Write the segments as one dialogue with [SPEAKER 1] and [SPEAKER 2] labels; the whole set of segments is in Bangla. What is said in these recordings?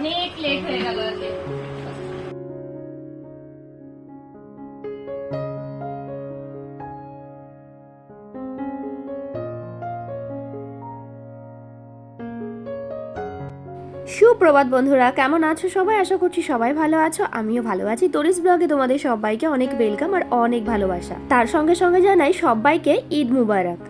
[SPEAKER 1] অনেক লেট হয়ে গেল আজকে।
[SPEAKER 2] সুপ্রভাত বন্ধুরা, কেমন আছো সবাই? আশা করছি সবাই ভালো আছো। আমিও ভালো আছি। তরিস ব্লগে তোমাদের সবাইকে অনেক ওয়েলকাম আর অনেক ভালোবাসা। তার সঙ্গে সঙ্গে জানাই সবাইকে ঈদ মুবারক।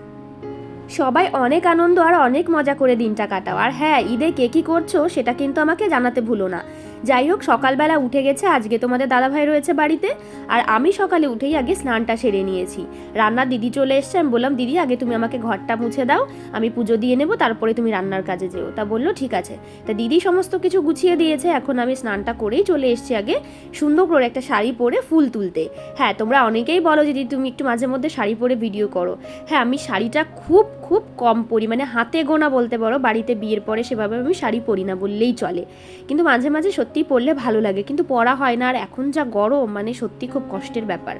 [SPEAKER 2] সবাই অনেক আনন্দ আর অনেক মজা করে দিনটা কাটাও। আর হ্যাঁ ঈদে কে কী করছ সেটা কিন্তু আমাকে জানাতে ভুলো না। যাই হোক, সকালবেলা উঠে গেছে, আজকে তোমাদের দাদাভাই রয়েছে বাড়িতে, আর আমি সকালে উঠেই আগে স্নানটা সেরে নিয়েছি। রান্নার দিদি চলে এসছে, আমি বললাম, দিদি, আগে তুমি আমাকে ঘরটা মুছে দাও, আমি পুজো দিয়ে নেব, তারপরে তুমি রান্নার কাজে যেও। তা বলল, ঠিক আছে। তা দিদি সমস্ত কিছু গুছিয়ে দিয়েছে, এখন আমি স্নানটা করেই চলে এসেছি আগে সুন্দর করে একটা শাড়ি পরে ফুল তুলতে। হ্যাঁ তোমরা অনেকেই বলো দিদি, তুমি একটু মাঝে মধ্যে শাড়ি পরে ভিডিও করো। হ্যাঁ আমি শাড়িটা খুব খুব কম পরি মানে হাতে গোনা বলতে পারো, বাড়িতে বিয়ের পরে সেভাবে আমি শাড়ি পরি না বললেই চলে। কিন্তু মাঝে মাঝে সত্যিই পড়লে ভালো লাগে, কিন্তু পড়া হয় না। আর এখন যা গরম মানে সত্যি খুব কষ্টের ব্যাপার।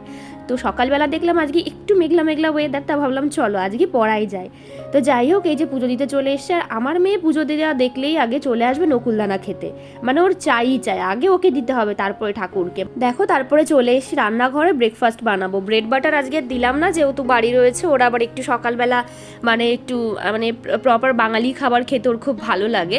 [SPEAKER 2] তো সকালবেলা দেখলাম আজকে একটু মেঘলা মেঘলা ওয়েদার তা ভাবলাম চলো আজকে পড়াই যায়। তো যাই হোক, এই যে পুজো দিতে চলে এসছে, আর আমার মেয়ে পুজো দেওয়া দেখলেই আগে চলে আসবে নকুলদানা খেতে। মানে ওর চাই চাই, আগে ওকে দিতে হবে তারপরে ঠাকুরকে। দেখো, তারপরে চলে এসেছি রান্নাঘরে ব্রেকফাস্ট বানাবো। ব্রেড বাটার আজকে দিলাম না, যেহেতু বাড়ি রয়েছে, ওরা আবার একটু সকালবেলা মানে একটু মানে প্রপার বাঙালি খাবার খেতে ওর খুব ভালো লাগে।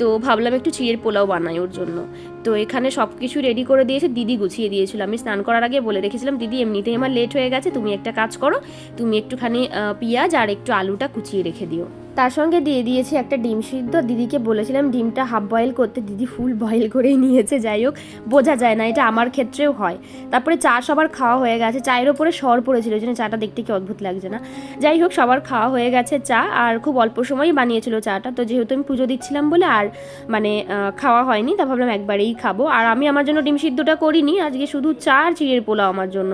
[SPEAKER 2] তো ভাবলাম একটু চিড়ের পোলাও বানাই ওর জন্য। তো এখানে সব কিছু রেডি করে দিয়েছে, দিদি গুছিয়ে দিয়েছিল। আমি স্নান করার আগে বলে রেখেছিলাম, দিদি, এমনিতেই আমার লেট হয়ে গেছে, তুমি একটা কাজ করো, তুমি একটুখানি পেঁয়াজ আর একটু আলুটা কুচিয়ে রেখে দিও। তার সঙ্গে দিয়ে দিয়েছি একটা ডিম সিদ্ধ। দিদিকে বলেছিলাম ডিমটা হাফ বয়েল করতে। দিদি ফুল বয়েল করেই নিয়েছে, যাই হোক, বোঝা যায় না, এটা আমার ক্ষেত্রেও হয়। তারপরে চা সবার খাওয়া হয়ে গেছে। চায়ের ওপরে সর পড়েছিল ওই জন্য চাটা দেখতে কি অদ্ভুত লাগছে না। যাই হোক, সবার খাওয়া হয়ে গেছে চা, আর খুব অল্প সময়ই বানিয়েছিল চাটা। তো যেহেতু আমি পুজো দিচ্ছিলাম বলে, আর মানে খাওয়া হয়নি, তা ভাবলাম একবারেই খাব। আর আমি আমার জন্য ডিম সিদ্ধটা করিনি, আজকে শুধু চা আর চিড়ের পোলাও আমার জন্য।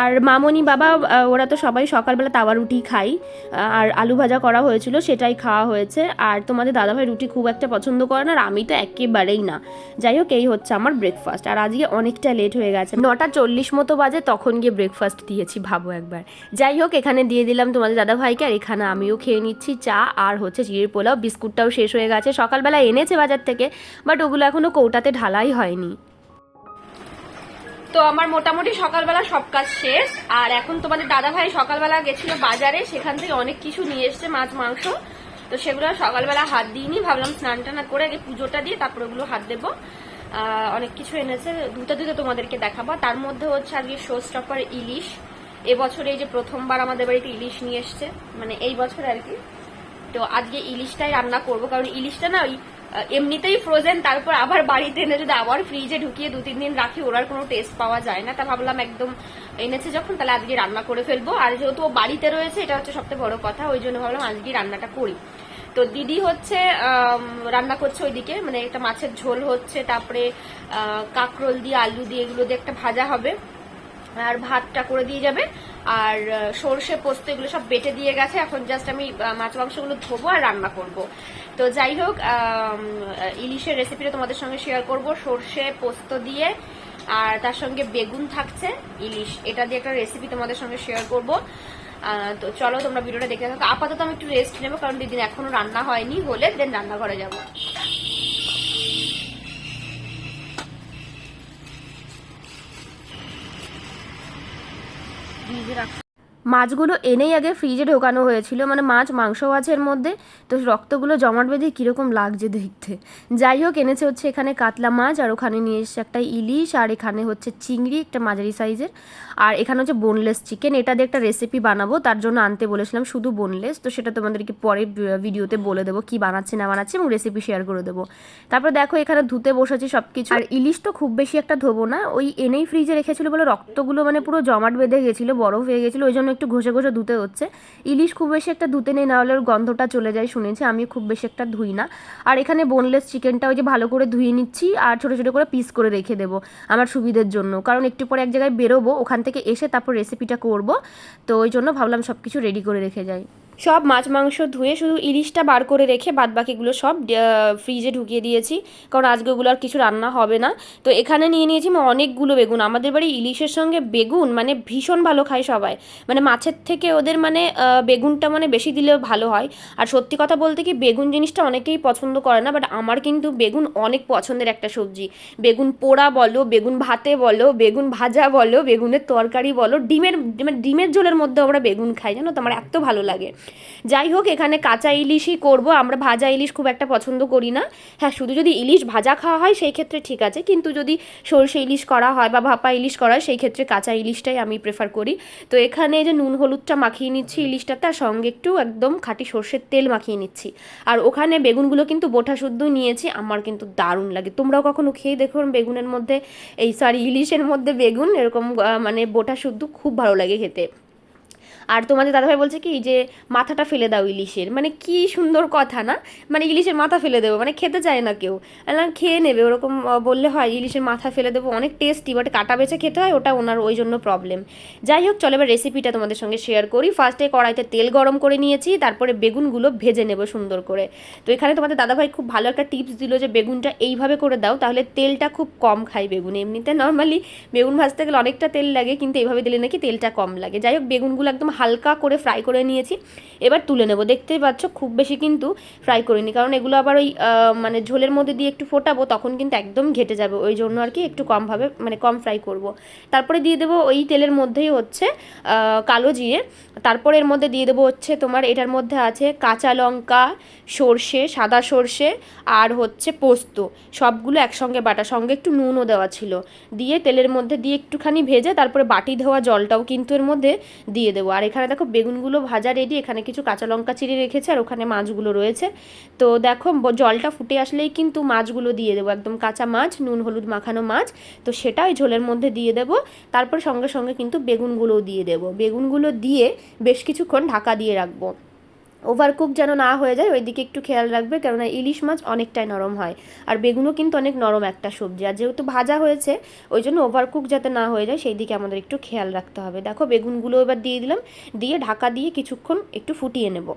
[SPEAKER 2] আর মামনি বাবা ওরা তো সবাই সকালবেলা তাওয়া রুটি খাই আর আলু ভাজা করা হয়েছিল সেটাই খাওয়া হয়েছে। আর তোমাদের দাদাভাই রুটি খুব একটা পছন্দ করে না আর আমি তো একেবারেই না। যাই হোক, এই হচ্ছে আমার ব্রেকফাস্ট আর আজকে অনেকটা লেট হয়ে গেছে। নটা চল্লিশ মতো বাজে, তখন গিয়ে ব্রেকফাস্ট দিয়েছি, ভাবো একবার। যাই হোক, এখানে দিয়ে দিলাম তোমাদের দাদাভাইকে আর এখানে আমিও খেয়ে নিচ্ছি চা আর হচ্ছে চিড়ের পোলাও। বিস্কুটটাও শেষ হয়ে গেছে। সকালবেলা এনেছে বাজার থেকে বাট ওগুলো এখনও কৌটাতে ঢালাই হয়নি।
[SPEAKER 1] তো আমার মোটামুটি সকালবেলা সব কাজ শেষ। আর এখন তোমাদের দাদা ভাই সকালবেলা গেছিল বাজারে, সেখান থেকে অনেক কিছু নিয়ে এসছে, মাছ, মাংস। তো সেগুলো সকালবেলা হাত দিইনি, ভাবলাম স্নান টানা করে আগে পুজোটা দিয়ে তারপর ওগুলো হাত দেবো। অনেক কিছু এনেছে, দুটো দুটো তোমাদেরকে দেখাবো। তার মধ্যে হচ্ছে আজকে শো স্টপার ইলিশ। এবছর এই যে প্রথমবার আমাদের বাড়িতে ইলিশ নিয়ে এসছে মানে এই বছর আর কি। তো আজকে ইলিশটাই রান্না করব, কারণ ইলিশটা না ওই এমনিতেই ফ্রোজেন তারপর আবার বাড়িতে এনে যদি আবার ফ্রিজে ঢুকিয়ে দু তিন দিন রাখি, ওর আর কোনো টেস্ট পাওয়া যায় না। তা ভাবলাম একদম এনেছে যখন, তাহলে আজকে রান্না করে ফেলব। আর যেহেতু ও বাড়িতে রয়েছে, এটা হচ্ছে সবথেকে বড় কথা, ওই জন্য ভাবলাম আজকে রান্নাটা করি। তো দিদি হচ্ছে রান্না করছে ওইদিকে মানে একটা মাছের ঝোল হচ্ছে, তারপরে কাঁকরোল দিয়ে, আলু দিয়ে, এগুলো দিয়ে একটা ভাজা হবে। আর ভাতটা করে দিয়ে যাবে। আর সর্ষে পোস্ত, এগুলো সব বেটে দিয়ে গেছে। এখন জাস্ট আমি মাছ মাংসগুলো ধোবো আর রান্না করব। তো যাই হোক ইলিশের রেসিপিটা তোমাদের সঙ্গে শেয়ার করব। সর্ষে পোস্ত দিয়ে, আর তার সঙ্গে বেগুন থাকছে, ইলিশ। এটা দিয়ে একটা রেসিপি তোমাদের সঙ্গে শেয়ার করব। তো চলো, তোমরা ভিডিওটা দেখে থাকো। আপাতত আমি একটু রেস্ট নেব, কারণ দিদিন এখনও রান্না হয়নি হলে দেন রান্নাঘরে যাব।
[SPEAKER 2] মাছগুলো এনেই আগে ফ্রিজে ঢোকানো হয়েছিল মানে মাছ, মাংস মাছের মধ্যে, তো রক্তগুলো জমাট বেঁধে কীরকম লাগছে দেখতে। যাই হোক, এনেছে হচ্ছে এখানে কাতলা মাছ, আর ওখানে নিয়ে এসছে একটা ইলিশ, আর এখানে হচ্ছে চিংড়ি, একটা মাঝারি সাইজের, আর এখানে হচ্ছে বোনলেস চিকেন এটা দিয়ে একটা রেসিপি বানাবো, তার জন্য আনতে বলেছিলাম শুধু বোনলেস তো সেটা তোমাদেরকে পরে ভিডিওতে বলে দেবো কি বানাচ্ছে, না বানাচ্ছে, এবং রেসিপি শেয়ার করে দেবো। তারপর দেখো এখানে ধুতে বসেছি সব কিছু আর ইলিশ তো খুব বেশি একটা ধোবো না, ওই এনেই ফ্রিজে রেখেছিল বলে রক্তগুলো মানে পুরো জমাট বেঁধে গেছিল, বরফ হয়ে গেছিল, ওই জন্য একটু ঘষে ঘষে ধুতে হচ্ছে। ইলিশ খুব বেশি একটা ধুতে নেই, না হলে ওর গন্ধটা চলে যায় শুনেছি আমি খুব বেশি একটা ধুই না। আর এখানে বোনলেস চিকেনটা ওই যে ভালো করে ধুয়ে নিচ্ছি আর ছোটো ছোটো করে পিস করে রেখে দেবো আমার সুবিধের জন্য। কারণ একটু পরে এক জায়গায় বেরোবো, ওখান থেকে এসে তারপর রেসিপিটা করব। তো ওই জন্য ভাবলাম সব কিছু রেডি করে রেখে যাই। সব মাছ মাংস ধুয়ে শুধু ইলিশটা বার করে রেখে বাদ বাকিগুলো সব ফ্রিজে ঢুকিয়ে দিয়েছি। কারণ আজকে ওগুলো আর কিছু রান্না হবে না। তো এখানে নিয়ে নিয়েছি আমি অনেকগুলো বেগুন। আমাদের বাড়ি ইলিশের সঙ্গে বেগুন মানে ভীষণ ভালো খায় সবাই। মানে মাছের থেকে ওদের মানে বেগুনটা মানে বেশি দিলেও ভালো হয়। আর সত্যি কথা বলতে কি, বেগুন জিনিসটা অনেকেই পছন্দ করে না বাট আমার কিন্তু বেগুন অনেক পছন্দের একটা সবজি। বেগুন পোড়া বলো, বেগুন ভাতে বলো, বেগুন ভাজা বলো, বেগুনের তরকারি বলো, ডিমের মানে ডিমের ঝোলের মধ্যে আমরা বেগুন খাই, জানো তো? আমার এত ভালো লাগে। যাই হোক, এখানে কাঁচা ইলিশই করব। আমরা ভাজা ইলিশ খুব একটা পছন্দ করি না। হ্যাঁ শুধু যদি ইলিশ ভাজা খাওয়া হয়, সেই ক্ষেত্রে ঠিক আছে। কিন্তু যদি সর্ষে ইলিশ করা হয় বা ভাপা ইলিশ করা হয়, সেই ক্ষেত্রে কাঁচা ইলিশটাই আমি প্রেফার করি। তো এখানে যে নুন হলুদটা মাখিয়ে নিচ্ছি ইলিশটাতে, আর সঙ্গে একটু একদম খাঁটি সর্ষের তেল মাখিয়ে নিচ্ছি। আর ওখানে বেগুনগুলো কিন্তু বোটা শুদ্ধ নিয়েছি, আমার কিন্তু দারুণ লাগে। তোমরাও কখনো খেয়ে দেখো বেগুনের মধ্যে, এই সরি ইলিশের মধ্যে বেগুন, এরকম মানে বোটা শুদ্ধ খুব ভালো লাগে খেতে। আর তোমাদের দাদাভাই বলছে কি, যে মাথাটা ফেলে দাও ইলিশের। মানে কি সুন্দর কথা না? মানে ইলিশের মাথা ফেলে দেবো মানে খেতে চায় না কেউ। না খেয়ে নেবে, ওরকম বললে হয়, ইলিশের মাথা ফেলে দেবো, অনেক টেস্টি বাট কাটা বেছে খেতে হয়, ওটা ওনার ওই জন্য প্রবলেম যাই হোক, চলো এবার রেসিপিটা তোমাদের সঙ্গে শেয়ার করি। ফার্স্টে কড়াইতে তেল গরম করে নিয়েছি, তারপরে বেগুনগুলো ভেজে নেব সুন্দর করে। তো এখানে তোমাদের দাদাভাই খুব ভালো একটা টিপস দিল যে, বেগুনটা এইভাবে করে দাও, তাহলে তেলটা খুব কম খায় বেগুন। এমনিতে নর্মালি বেগুন ভাজতে গেলে অনেকটা তেল লাগে, কিন্তু এইভাবে দিলে নাকি তেলটা কম লাগে। যাই হোক, বেগুনগুলো একদম হালকা করে ফ্রাই করে নিয়েছি। এবার তুলে নেব। দেখতেই পাচ্ছ, খুব বেশি কিন্তু ফ্রাই করিনি। কারণ এগুলো আবার ওই মানে ঝোলের মধ্যে দিয়ে একটু ফোটাবো, তখন কিন্তু একদম ঘেটে যাবে। ওই জন্য আর কি একটু কমভাবে মানে কম ফ্রাই করব। তারপরে দিয়ে দেবো ওই তেলের মধ্যেই হচ্ছে কালো জিরে। তারপরে এর মধ্যে দিয়ে দেবো হচ্ছে তোমার, এটার মধ্যে আছে কাঁচা লঙ্কা, সর্ষে, সাদা সর্ষে আর হচ্ছে পোস্ত। সবগুলো একসঙ্গে বাটা। সঙ্গে একটু নুনও দেওয়া ছিল। দিয়ে তেলের মধ্যে দিয়ে একটুখানি ভেজে তারপরে বাটি ধোয়া জলটাও কিন্তু এর মধ্যে দিয়ে দেবো। আর এখানে দেখো বেগুনগুলো ভাজা রেডি এখানে কিছু কাঁচা লঙ্কা চিড়ে রেখেছে আর ওখানে মাছগুলো রয়েছে। তো দেখো জলটা ফুটে আসলেই কিন্তু মাছগুলো দিয়ে দেবো। একদম কাঁচা মাছ, নুন, হলুদ মাখানো মাছ। তো সেটা ওই ঝোলের মধ্যে দিয়ে দেবো। তারপর সঙ্গে সঙ্গে কিন্তু বেগুনগুলোও দিয়ে দেবো। বেগুনগুলো দিয়ে বেশ কিছুক্ষণ ঢাকা দিয়ে রাখব। ওভারকুক যেন না হয়ে যায়, ওইদিকে একটু খেয়াল রাখবে, কেননা ইলিশ মাছ অনেকটাই নরম হয়। আর বেগুনও কিন্তু অনেক নরম একটা সবজি। আর যেহেতু ভাজা হয়েছে, ওই জন্য ওভারকুক যাতে না হয়ে যায় সেই দিকে আমাদের একটু খেয়াল রাখতে হবে। দেখো, বেগুনগুলো এবার দিয়ে দিলাম। দিয়ে ঢাকা দিয়ে কিছুক্ষণ একটু ফুটিয়ে নেব।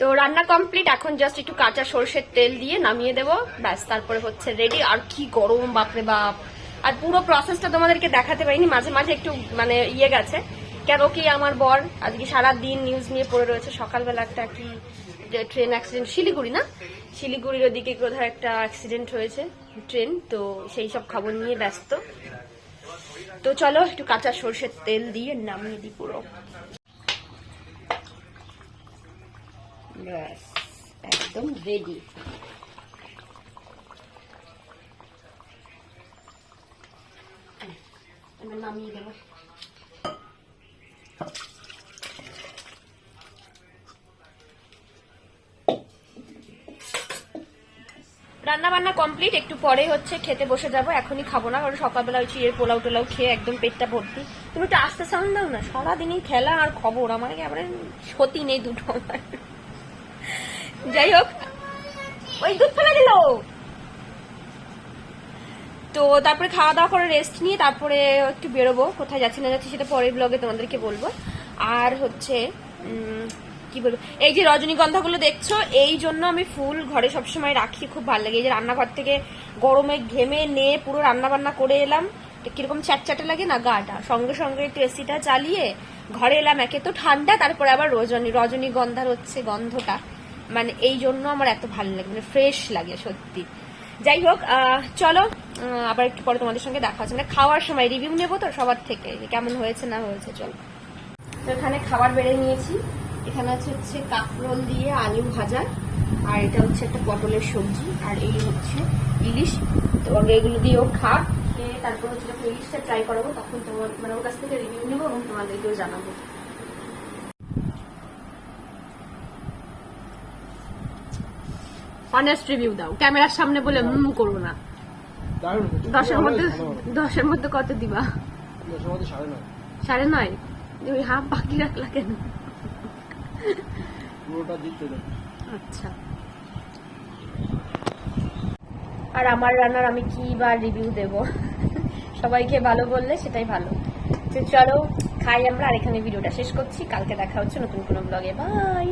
[SPEAKER 1] তো রান্না কমপ্লিট। এখন জাস্ট একটু কাঁচা সর্ষের তেল দিয়ে নামিয়ে দেবো। ব্যাস, তারপরে হচ্ছে রেডি আর কি গরম, বাপরে বাপ! আর পুরো প্রসেসটা তোমাদেরকে দেখাতে পারিনি। মাঝে মাঝে একটু মানে ইয়ে গেছে। কেন কি আমার বর আজকে সারা দিন নিউজ নিয়ে পড়ে রয়েছে? সকালবেলা একটা কি ট্রেন অ্যাক্সিডেন্ট শিলিগুড়ি না? শিলিগুড়ির ওদিকে কোথাও একটা অ্যাক্সিডেন্ট হয়েছে ট্রেন তো সেই সব খবর নিয়ে ব্যস্ত। তো চলো, একটু কাঁচা সর্ষের তেল দিয়ে নামিয়ে দিই পুরো। ব্যাস, একদম রেডি নামিয়ে দেবো। রান্না বান্না কমপ্লিট একটু পরে হচ্ছে খেতে বসে যাব, এখনই খাব না, কারণ সকালবেলা ওই চিড়ের পোলাও টোলাও খেয়ে একদম পেটটা ভর্তি। তুমি একটু আস্তে সাউন্ড দাও না সারাদিনই খেলা আর খবর, আমার একেবারে সতী নেই দুটো যাই হোক, ওই দুধ ফেলে দিল। তো তারপরে খাওয়া দাওয়া করে রেস্ট নিয়ে তারপরে একটু বেরোবো, কোথায় যাচ্ছি না যাচ্ছি সেটা পরের ব্লগে তোমাদেরকে বলব। আর হচ্ছে কি বলব? এই যে রজনীগন্ধাগুলো দেখছ, এই জন্য আমি ফুল ঘরে সবসময় রাখি, খুব ভালো লাগে। এই যে রান্নাঘর থেকে গরমে ঘেমে নে পুরো রান্না বান্না করে এলাম। কীরকম চ্যাটচ্যাটে লাগে না গাটা? সঙ্গে সঙ্গে একটু এসিটা চালিয়ে ঘরে এলাম। একে তো ঠান্ডা, তারপরে আবার রজনী, রজনীগন্ধার হচ্ছে গন্ধটা। মানে এই জন্য আমার এত ভালো লাগে মানে ফ্রেশ লাগে সত্যি। যাই হোক চলো আবার একটু পরে তোমাদের সঙ্গে দেখা হচ্ছে। মানে খাওয়ার সময় রিভিউ নেব তো সবার থেকে কেমন হয়েছে না হয়েছে, চলো। তো এখানে খাবার বেড়ে নিয়েছি। এখানে আছে হচ্ছে কাঁকরোল দিয়ে আলু ভাজা আর এটা হচ্ছে একটা পটলের সবজি আর এই হচ্ছে ইলিশ। তো আগে এগুলো দিয়েও খা খেয়ে তারপর হচ্ছে যখন ইলিশটা ট্রাই করাবো তখন তোমার মানে ওর কাছ থেকে রিভিউ নেব এবং তোমাদেরকেও জানাব। অনেস্ট রিভিউ দাও। ক্যামেরার সামনে বলে মুম করব না। দশের মধ্যে দশের মধ্যে কত দিবা?
[SPEAKER 3] সাড়ে নয়।
[SPEAKER 1] সাড়ে নয়? ওই হাফ বাকি রাখলা কেন?
[SPEAKER 3] পুরোটা
[SPEAKER 1] আচ্ছা। আর আমার রান্নার আমি কি বা রিভিউ দেব? সবাইকে ভালো বললে সেটাই ভালো। তো চলো,
[SPEAKER 2] খাই আমরা, আর এখানে ভিডিওটা শেষ করছি। কালকে দেখা হচ্ছে নতুন কোনো ব্লগে বাই